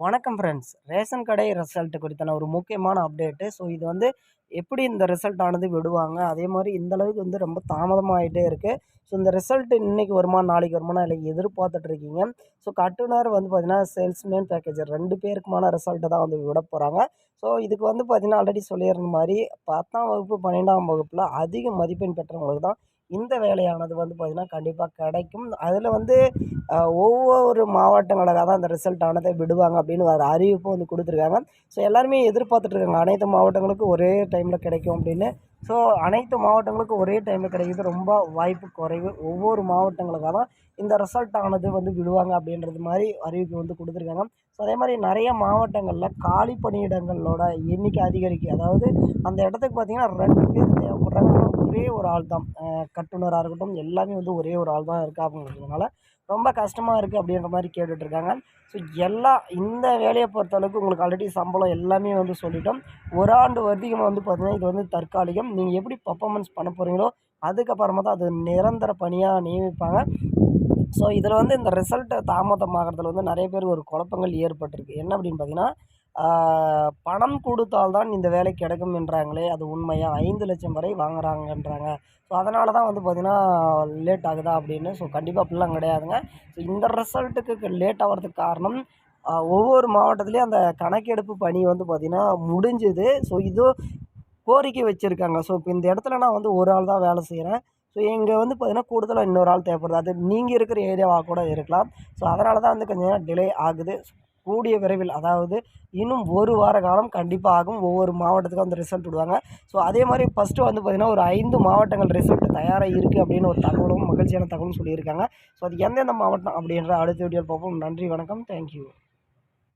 வணக்கம் friends ration கடை result குறித்தான ஒரு முக்கியமான அப்டேட்டு ஸோ இது வந்து எப்படி இந்த ரிசல்ட் ஆனது விடுவாங்க? அதே மாதிரி இந்த அளவுக்கு வந்து ரொம்ப தாமதமாகிட்டே இருக்குது ஸோ இந்த ரிசல்ட் இன்றைக்கி வருமா நாளைக்கு வருமானா இல்லை எதிர்பார்த்துட்ருக்கீங்க ஸோ கட்டுனர் வந்து பார்த்திங்கன்னா சேல்ஸ்மேன் பேக்கேஜ் ரெண்டு பேருக்குமான ரிசல்ட்டை தான் வந்து விட போகிறாங்க ஸோ இதுக்கு வந்து பார்த்திங்கன்னா ஆல்ரெடி சொல்லியிருந்த மாதிரி பத்தாம் வகுப்பு பன்னெண்டாம் வகுப்பில் அதிக மதிப்பெண் பெற்றவங்களுக்கு தான் இந்த வேலையானது வந்து பார்த்திங்கன்னா கண்டிப்பாக கிடைக்கும். அதில் வந்து ஒவ்வொரு மாவட்டங்களாக தான் அந்த ரிசல்ட் ஆனதை விடுவாங்க அப்படின்னு ஒரு அறிவிப்பும் வந்து கொடுத்துருக்காங்க. ஸோ எல்லாருமே எதிர்பார்த்துட்ருக்காங்க. அனைத்து மாவட்டங்களுக்கும் ஒரே டைமில் கிடைக்கும் அப்படின்னு. ஸோ அனைத்து மாவட்டங்களுக்கும் ஒரே டைமில் கிடைக்கிறது ரொம்ப வாய்ப்பு குறைவு. ஒவ்வொரு மாவட்டங்களுக்காக தான் இந்த ரிசல்ட் ஆனது வந்து விடுவாங்க அப்படின்றது மாதிரி அறிவிப்பு வந்து கொடுத்துருக்காங்க. ஸோ அதே மாதிரி நிறைய மாவட்டங்களில் காலி பணியிடங்களோட எண்ணிக்கை அதிகரிக்கும் அதாவது அந்த இடத்துக்கு பார்த்திங்கன்னா ரெண்டு பேர் தேவைப்படுறாங்க. ஒரே ஒரு ஆள் தான் கட்டுனராக இருக்கட்டும் எல்லாமே வந்து ஒரே ஒரு ஆள் தான் இருக்கா அப்படின்றதுனால ரொம்ப கஷ்டமாக இருக்குது அப்படின்ற மாதிரி கேட்டுட்ருக்காங்க. ஸோ எல்லா இந்த வேலையை பொறுத்தளவுக்கு உங்களுக்கு ஆல்ரெடி சம்பளம் எல்லாமே வந்து சொல்லிட்டோம். ஒரு ஆண்டு வரைக்கும் வந்து பார்த்திங்கன்னா இது வந்து தற்காலிகம். நீங்கள் எப்படி பர்ஃபாமன்ஸ் பண்ண போகிறீங்களோ அதுக்கப்புறமா தான் அது நிரந்தர பணியாக நியமிப்பாங்க. ஸோ இதில் வந்து இந்த ரிசல்ட்டை தாமதமாகறதுல வந்து நிறைய பேர் ஒரு குழப்பங்கள் ஏற்பட்டிருக்கு. என்ன அப்படின்னு பார்த்தீங்கன்னா பணம் கொடுத்தால் தான் இந்த வேலை கிடைக்கும் என்றாங்களே அது உண்மையா? ஐந்து லட்சம் வரை வாங்குறாங்கன்றாங்க. ஸோ அதனால தான் வந்து பார்த்திங்கன்னா லேட் ஆகுதா அப்படின்னு ஸோ கண்டிப்பாக அப்படிலாம் கிடையாதுங்க. ஸோ இந்த ரிசல்ட்டுக்கு லேட் ஆகிறதுக்கு காரணம் ஒவ்வொரு மாவட்டத்துலேயும் அந்த கணக்கெடுப்பு பணி வந்து பார்த்திங்கன்னா முடிஞ்சுது. ஸோ இது கோரிக்கை வச்சுருக்காங்க. ஸோ இப்போ இந்த இடத்துல நான் வந்து ஒரு ஆள் தான் வேலை செய்கிறேன் ஸோ இங்கே வந்து பார்த்திங்கன்னா கூடுதலாக இன்னொரு ஆள் தேவைப்படுது. அது நீங்கள் இருக்கிற ஏரியாவாக கூட இருக்கலாம். ஸோ அதனால தான் வந்து கொஞ்சம் நேரம் டிலே ஆகுது. கூடிய விரைவில் அதாவது இன்னும் ஒரு வார காலம் கண்டிப்பாக ஆகும். ஒவ்வொரு மாவட்டத்துக்கும் அந்த ரிசல்ட் விடுவாங்க. ஸோ அதே மாதிரி ஃபஸ்ட்டு வந்து பார்த்திங்கன்னா ஒரு ஐந்து மாவட்டங்கள் ரிசல்ட் தயாராக இருக்குது அப்படின்னு ஒரு தகவலும் மகிழ்ச்சியான தகவலும் சொல்லியிருக்காங்க. ஸோ அது எந்தெந்த மாவட்டம் அப்படின்ற அடுத்த வீடியோ பார்ப்போம். நன்றி வணக்கம். தேங்க்யூ